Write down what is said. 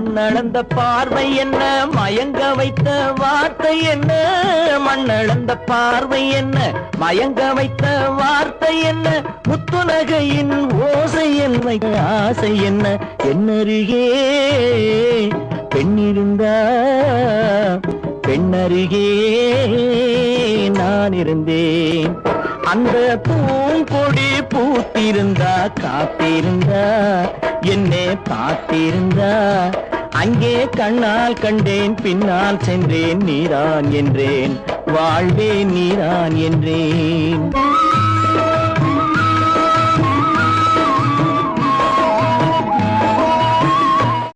மண்ணளந்த பார்வை என்ன? மயங்க வைத்த வார்த்தை என்ன? மண்ணளந்த பார்வை என்ன? மயங்க வைத்த வார்த்தை என்ன? முத்துநகையின் ஓசை என்ன ஆசை என்ன? என்னருகே பெண்ணிருந்தா பெண்ணருகே நான் இருந்தேன். அந்த பூங்கொடி பூத்திருந்தா காத்திருந்தா என்னை பார்த்திருந்தா. அங்கே கண்ணால் கண்டேன் பின்னால் சென்றேன் நீரான் என்றேன். வாழ்வே நீரான் என்றேன்.